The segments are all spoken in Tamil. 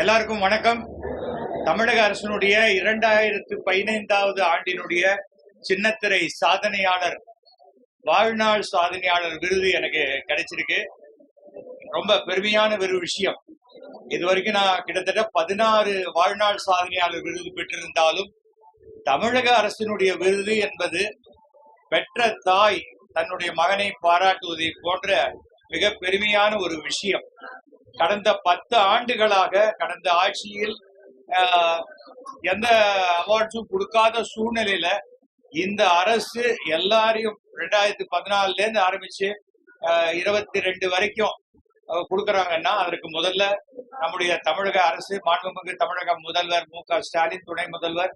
எல்லாருக்கும் வணக்கம். தமிழக அரசினுடைய இரண்டாயிரத்து பதினைந்தாவது ஆண்டினுடைய சின்னத்திரை சாதனையாளர் வாழ்நாள் சாதனையாளர் விருது எனக்கு கிடைச்சிருக்கு. ரொம்ப பெருமையான ஒரு விஷயம். இது வரைக்கும் நான் கிட்டத்தட்ட பதினாறு வாழ்நாள் சாதனையாளர் விருது பெற்றிருந்தாலும் தமிழக அரசினுடைய விருது என்பது பெற்ற தாய் தன்னுடைய மகனை பாராட்டுவதை போன்ற மிக பெருமையான ஒரு விஷயம். கடந்த பத்து ஆண்டுகளாக கடந்த ஆட்சியில் எந்த அவார்ட்ஸும் கொடுக்காத சூழ்நிலையில இந்த அரசு எல்லாரையும் ரெண்டாயிரத்தி பதினாலுல இருந்து ஆரம்பிச்சு இருபத்தி ரெண்டு வரைக்கும் கொடுக்குறாங்கன்னா அதற்கு முதல்ல நம்முடைய தமிழக அரசு மாண்புமிகு தமிழக முதல்வர் மு க ஸ்டாலின் துணை முதல்வர்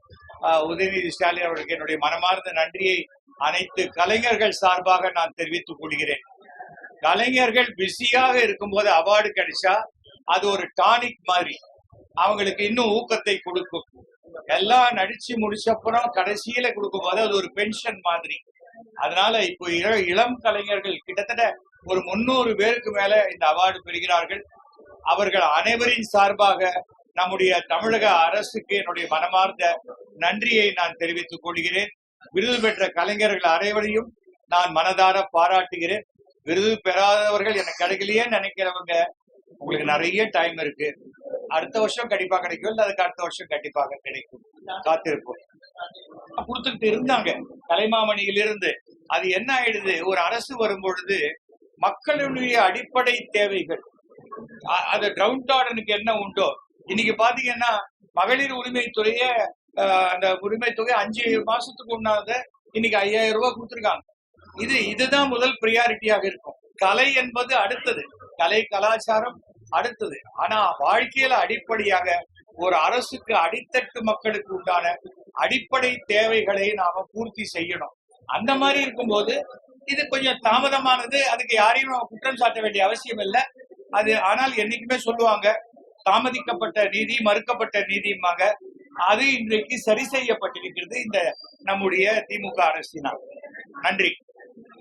உதயநிதி ஸ்டாலின் அவர்களுக்கு என்னுடைய மனமார்ந்த நன்றியை அனைத்து கலைஞர்கள் சார்பாக நான் தெரிவித்துக் கொள்கிறேன். கலைஞர்கள் பிஸியாக இருக்கும்போது அவார்டு கிடைச்சா அது ஒரு டானிக் மாதிரி. அவங்களுக்கு இன்னும் ஊக்கத்தை கொடுக்கும். எல்லாம் நடிச்சு முடிச்சப்புறம் கடைசியில கொடுக்கும்போது அது ஒரு பென்ஷன் மாதிரி. அதனால இப்போ இள- இளம் கலைஞர்கள் கிட்டத்தட்ட ஒரு முன்னூறு பேருக்கு மேல இந்த அவார்டு பெறுகிறார்கள். அவர்கள் அனைவரின் சார்பாக நம்முடைய தமிழக அரசுக்கு என்னுடைய மனமார்ந்த நன்றியை நான் தெரிவித்துக் கொள்கிறேன். விருது பெற்ற கலைஞர்கள் அனைவரையும் நான் மனதார பாராட்டுகிறேன். விருது பெறாதவர்கள் எனக்கு கிடைக்கலையே நினைக்கிறவங்க உங்களுக்கு நிறைய டைம் இருக்கு. அடுத்த வருஷம் கண்டிப்பா கிடைக்கும். இல்ல அதுக்கு அடுத்த வருஷம் கண்டிப்பாக கிடைக்கும். காத்திருப்போம். கொடுத்துட்டு இருந்தாங்க. கலைமாமணியிலிருந்து. அது என்ன ஆயிடுது? ஒரு அரசு வரும் பொழுது மக்களுடைய அடிப்படை தேவைகள். அ- அது கிரவுண்ட் கார்டனுக்கு என்ன உண்டோ? இன்னைக்கு பாத்தீங்கன்னா மகளிர் உரிமைத்துறையே அஹ், அந்த உரிமை தொகை அஞ்சு மாசத்துக்கு உண்டாத இன்னைக்கு ஐயாயிரம் ரூபாய் கொடுத்துருக்காங்க. இது இதுதான் முதல் பிரியாரிட்டியாக இருக்கும். கலை என்பது அடுத்தது. கலை கலாச்சாரம் அடுத்தது. ஆனா வாழ்க்கையில அடிப்படையாக ஒரு அரசுக்கு அடித்தட்டு மக்களுக்கு உண்டான அடிப்படை தேவைகளை நாம பூர்த்தி செய்யணும். அந்த மாதிரி இருக்கும்போது இது கொஞ்சம் தாமதமானது. அதுக்கு யாரையும் நம்ம குற்றம் சாட்ட வேண்டிய அவசியம் இல்லை. அது ஆனால் என்னைக்குமே சொல்லுவாங்க தாமதிக்கப்பட்ட நீதி மறுக்கப்பட்ட நீதியுமாக அது இன்றைக்கு சரி செய்யப்பட்டிருக்கிறது இந்த நம்முடைய திமுக அரசினால். நன்றி.